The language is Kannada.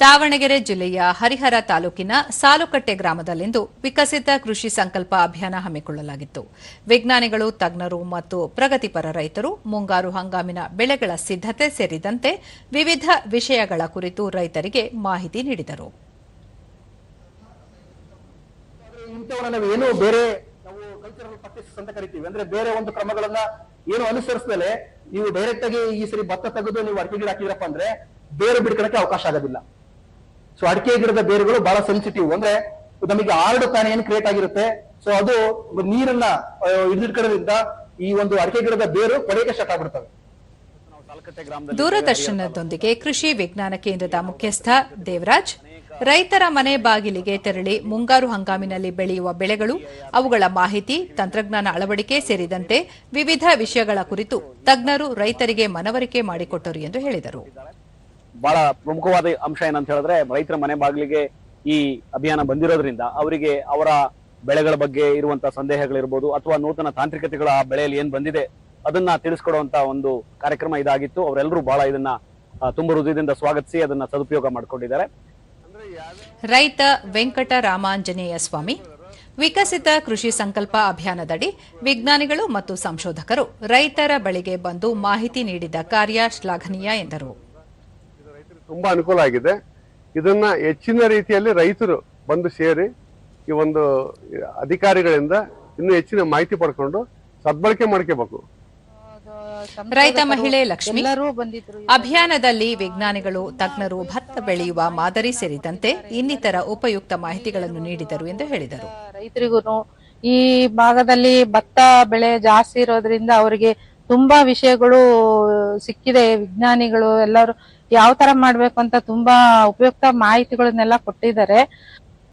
ದಾವಣಗೆರೆ ಜಿಲ್ಲೆಯ ಹರಿಹರ ತಾಲೂಕಿನ ಸಾಲುಕಟ್ಟೆ ಗ್ರಾಮದಲ್ಲಿಂದು ವಿಕಸಿತ ಕೃಷಿ ಸಂಕಲ್ಪ ಅಭಿಯಾನ ಹಮ್ಮಿಕೊಳ್ಳಲಾಗಿತ್ತು. ವಿಜ್ಞಾನಿಗಳು, ತಜ್ಞರು ಮತ್ತು ಪ್ರಗತಿಪರ ರೈತರು ಮುಂಗಾರು ಹಂಗಾಮಿನ ಬೆಳೆಗಳ ಸಿದ್ದತೆ ಸೇರಿದಂತೆ ವಿವಿಧ ವಿಷಯಗಳ ಕುರಿತು ರೈತರಿಗೆ ಮಾಹಿತಿ ನೀಡಿದರು. ಏನು ಬೇರೆ ನಾವು ಡೈರೆಕ್ಟ್ ಆಗಿ ಈ ಸರಿ ಭತ್ತ ತೆಗೆದು ನೀವು ಅಡಿಕೆ ಗಿಡ ಹಾಕಿದ್ರಪ್ಪ ಅಂದ್ರೆ ಬೇರೆ ಬಿಡ್ಕೊಳಕ್ಕೆ ಅವಕಾಶ ಆಗೋದಿಲ್ಲ. ಸೊ ಅಡಿಕೆ ಗಿಡದ ಬೇರುಗಳು ಬಹಳ ಸೆನ್ಸಿಟಿವ್ ಅಂದ್ರೆ ನಮಗೆ ಆರ್ಡ್ ತಾನೇ ಏನು ಕ್ರಿಯೇಟ್ ಆಗಿರುತ್ತೆ. ಸೊ ಅದು ನೀರನ್ನ ಹಿಡಿದಿಟ್ಕೊಳ್ಳೋದ್ರಿಂದ ಈ ಒಂದು ಅಡಿಕೆ ಗಿಡದ ಬೇರು ಪಡೆಯಕ್ಕೆ ಸ್ಟಾರ್ಟ್ ಆಗ್ಬಿಡ್ತವೆ. ದೂರದರ್ಶನದೊಂದಿಗೆ ಕೃಷಿ ವಿಜ್ಞಾನ ಕೇಂದ್ರದ ಮುಖ್ಯಸ್ಥ ದೇವರಾಜ್, ರೈತರ ಮನೆ ಬಾಗಿಲಿಗೆ ತೆರಳಿ ಮುಂಗಾರು ಹಂಗಾಮಿನಲ್ಲಿ ಬೆಳೆಯುವ ಬೆಳೆಗಳು, ಅವುಗಳ ಮಾಹಿತಿ, ತಂತ್ರಜ್ಞಾನ ಅಳವಡಿಕೆ ಸೇರಿದಂತೆ ವಿವಿಧ ವಿಷಯಗಳ ಕುರಿತು ತಜ್ಞರು ರೈತರಿಗೆ ಮನವರಿಕೆ ಮಾಡಿಕೊಟ್ಟರು ಎಂದು ಹೇಳಿದರು. ಬಹಳ ಪ್ರಮುಖವಾದ ಅಂಶ ಏನಂತ ಹೇಳಿದ್ರೆ ರೈತರ ಮನೆ ಬಾಗಿಲಿಗೆ ಈ ಅಭಿಯಾನ ಬಂದಿರೋದ್ರಿಂದ ಅವರಿಗೆ ಅವರ ಬೆಳೆಗಳ ಬಗ್ಗೆ ಇರುವಂತಹ ಸಂದೇಹಗಳಿರ್ಬೋದು ಅಥವಾ ನೂತನ ತಾಂತ್ರಿಕತೆಗಳು ಆ ಬೆಳೆಯಲ್ಲಿ ಏನ್ ಬಂದಿದೆ ಅದನ್ನ ತಿಳಿಸ್ಕೊಡುವಂತ ಒಂದು ಕಾರ್ಯಕ್ರಮ ಇದಾಗಿತ್ತು. ಅವರೆಲ್ಲರೂ ಬಹಳ ಇದನ್ನ ತುಂಬ ಹೃದಯದಿಂದ ಸ್ವಾಗತಿಸಿ ಅದನ್ನ ಸದುಪಯೋಗ ಮಾಡಿಕೊಂಡಿದ್ದಾರೆ. ರೈತ ವೆಂಕಟ ರಾಮಾಂಜನೇಯ ಸ್ವಾಮಿ, ವಿಕಸಿತ ಕೃಷಿ ಸಂಕಲ್ಪ ಅಭಿಯಾನದಡಿ ವಿಜ್ಞಾನಿಗಳು ಮತ್ತು ಸಂಶೋಧಕರು ರೈತರ ಬಳಿಗೆ ಬಂದು ಮಾಹಿತಿ ನೀಡಿದ ಕಾರ್ಯ ಶ್ಲಾಘನೀಯ ಎಂದರು. ತುಂಬಾ ಅನುಕೂಲ ಆಗಿದೆ. ಇದನ್ನ ಹೆಚ್ಚಿನ ರೀತಿಯಲ್ಲಿ ರೈತರು ಬಂದು ಸೇರಿ ಈ ಒಂದು ಅಧಿಕಾರಿಗಳಿಂದ ಇನ್ನೂ ಹೆಚ್ಚಿನ ಮಾಹಿತಿ ಪಡ್ಕೊಂಡು ಸದ್ಬಳಕೆ ಮಾಡ್ಕೋಬೇಕು. ರೈತ ಮಹಿಳೆ ಲಕ್ಷ್ಮಿ ಎಲ್ಲರೂ ಬಂದಿದ್ರು ಅಭಿಯಾನದಲ್ಲಿ ವಿಜ್ಞಾನಿಗಳು ತಜ್ಞರು ಭತ್ತ ಬೆಳೆಯುವ ಮಾದರಿ ಸೇರಿದಂತೆ ಇನ್ನಿತರ ಉಪಯುಕ್ತ ಮಾಹಿತಿಗಳನ್ನು ನೀಡಿದರು ಎಂದು ಹೇಳಿದರು. ರೈತರಿಗೂ ಈ ಭಾಗದಲ್ಲಿ ಭತ್ತ ಬೆಳೆ ಜಾಸ್ತಿ ಇರೋದ್ರಿಂದ ಅವರಿಗೆ ತುಂಬಾ ವಿಷಯಗಳು ಸಿಕ್ಕಿದೆ ವಿಜ್ಞಾನಿಗಳು ಎಲ್ಲರೂ ಯಾವ ತರ ಮಾಡ್ಬೇಕು ಅಂತ ತುಂಬಾ ಉಪಯುಕ್ತ ಮಾಹಿತಿಗಳನ್ನೆಲ್ಲ ಕೊಟ್ಟಿದ್ದಾರೆ.